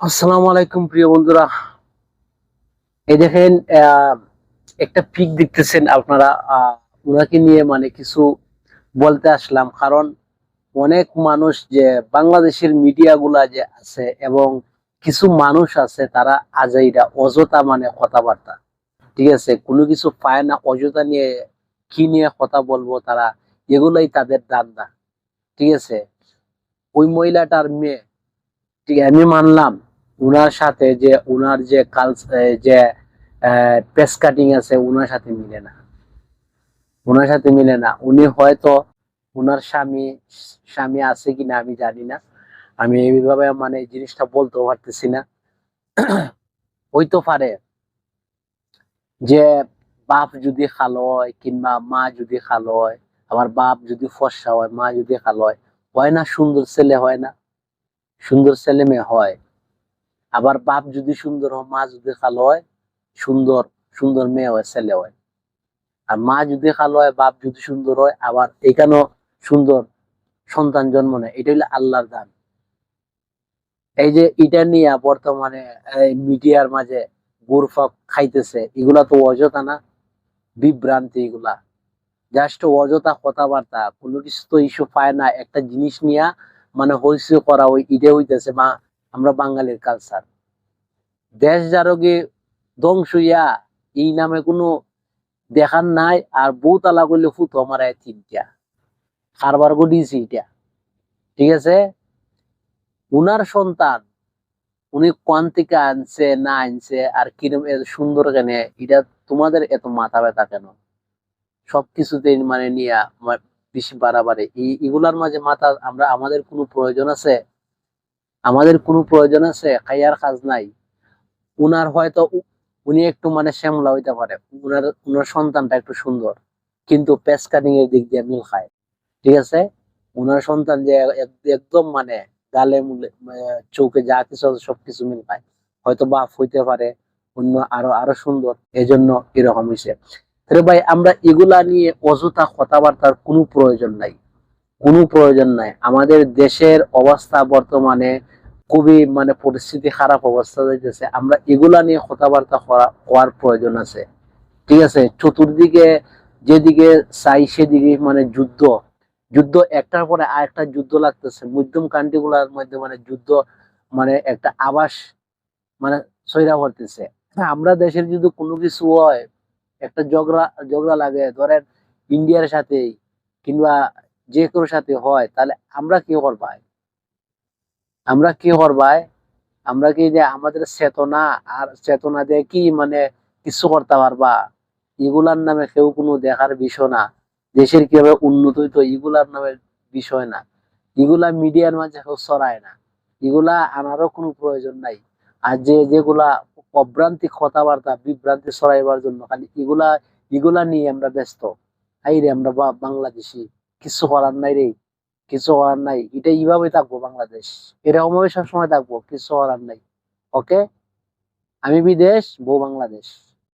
আসসালামু আলাইকুম, প্রিয় বন্ধুরা। এই দেখেন একটা পিক দেখতেছেন আপনারা ওনাকে নিয়ে মানে কিছু বলতে আসলাম। কারণ অনেক মানুষ যে বাংলাদেশের মিডিয়া গুলা যে আছে এবং কিছু মানুষ আছে, তারা আজাইরা, অযথা মানে কথাবার্তা। ঠিক আছে? কোনো কিছু পায় না, অযথা নিয়ে কি নিয়ে কথা বলব তারা, এগুলাই তাদের দান্দা ঠিক আছে? ওই মহিলাটার মেয়ে, ঠিক, আমি মানলাম উনার সাথে যে উনার যে কালচ যে পেস কাটিং আছে, উনার সাথে মিলে না। উনার সাথে মিলে না। উনি হয়তো উনার স্বামী স্বামী আছে কিনা আমি জানি না। আমি এইভাবে মানে জিনিসটা বলতেও পারতেছি না। হইতে পারে যে বাপ যদি খালো হয় কিংবা মা যদি খালো হয় আমার বাপ যদি ফর্সা হয়, মা যদি খালো হয় হয় না সুন্দর ছেলে, হয় না। সুন্দর ছেলে মেয়ে হয়। আবার বাপ যদি সুন্দর হয়, মা যদি খালো হয়, সুন্দর সুন্দর মেয়ে হয়, ছেলে হয়। আর মা যদি খালো হয়, বাপ যদি সুন্দর হয়, আবার এখানেও সুন্দর সন্তান জন্ম নেয়। এটা হলো আল্লাহর দান। এই যে এটা নিয়ে বর্তমানে মিডিয়ার মাঝে গুরফা খাইতেছে, এগুলা তো অযথা না? বিভ্রান্তি এগুলা। জাস্ট অযথা কথাবার্তা, কোনো কিছু তো ইস্যু পায় না। একটা জিনিস নিয়ে মানে হইসে করা ওই ইডে হইতেছে বা আমরা বাঙালির কালচার দেশ যারোগে ধ্বংস ইয়া এই নামে কোনো দেখার নাই আর বউ তালা করলে ফুত আমার তিনটা। কারবার গডিয়েছি এটা। ঠিক আছে? উনার সন্তান, উনি কোন থেকে আনছে, না আনছে, আর কিরম সুন্দর কেন, এটা তোমাদের এত মাথা ব্যথা কেন? সবকিছুতে মানে নিয়ে বেশি বাড়াবাড়ি। এগুলার মাঝে মাথা আমরা, আমাদের কোনো প্রয়োজন আছে? আমাদের কোনো প্রয়োজন আছে? খাইয়ার কাজ নাই। উনার হয়তো উনি একটু মানে শ্যামলা হইতে পারে। উনার উনার সন্তানটা একটু সুন্দর। কিন্তু পেস কাটিং এর দিক দিয়ে মিল খায়। ঠিক আছে? উনার সন্তান যে এক- একদম মানে গালে মুলে চৌকে যা কিছু আছে সবকিছু মিল খায়। হয়তো বাপ হইতে পারে, অন্য আরও আরও সুন্দর। এজন্য এরকম হয়েছে ভাই, আমরা এগুলা নিয়ে অযথা কথাবার্তার কোনো প্রয়োজন নাই। কোনো প্রয়োজন নাই। আমাদের দেশের অবস্থা বর্তমানে খুবই মানে পরিস্থিতি খারাপ অবস্থা যাইতেছে। আমরা এগুলা নিয়ে কথাবার্তা হওয়ার প্রয়োজন আছে। ঠিক আছে? চতুর্দিকে যেদিকে চাই সেদিকে মানে যুদ্ধ। যুদ্ধ একটার পরে আরেকটা যুদ্ধ লাগতেছে। মধ্যম কান্ট্রি গুলার মধ্যে মানে যুদ্ধ মানে একটা আবাস মানে সৈরা করতেছে আমরা দেশের যদি কোনো কিছু হয়, একটা ঝগড়া ঝগড়া লাগে, ধরেন ইন্ডিয়ার সাথে কিংবা যে কোনো সাথে হয়, তাহলে আমরা কি করবাই আমরা কি করবাই আমরা কি যে আমাদের চেতনা আর চেতনা দিয়ে কি মানে কিছু করতে পারবা? এগুলার নামে কেউ কোনো দেখার বিষয় না। দেশের কীভাবে উন্নত হইতো এগুলার নামে বিষয় না। এগুলা মিডিয়ার মাঝে কেউ ছড়ায় না। এগুলা আনারও কোনো প্রয়োজন নাই। আর যে যেগুলা অভ্রান্তি কথাবার্তা, বিভ্রান্তি ছড়াইবার জন্য, খালি এগুলা এগুলা নিয়ে আমরা ব্যস্ত। এই রে আমরা বাংলাদেশি। কিছু করার নাই রে, কিছু করার নাই। এটা এইভাবে থাকব বাংলাদেশ। এরকমভাবে সবসময় থাকব, কিছু করার নাই। ওকে আমি বিদেশ, বউ বাংলাদেশ।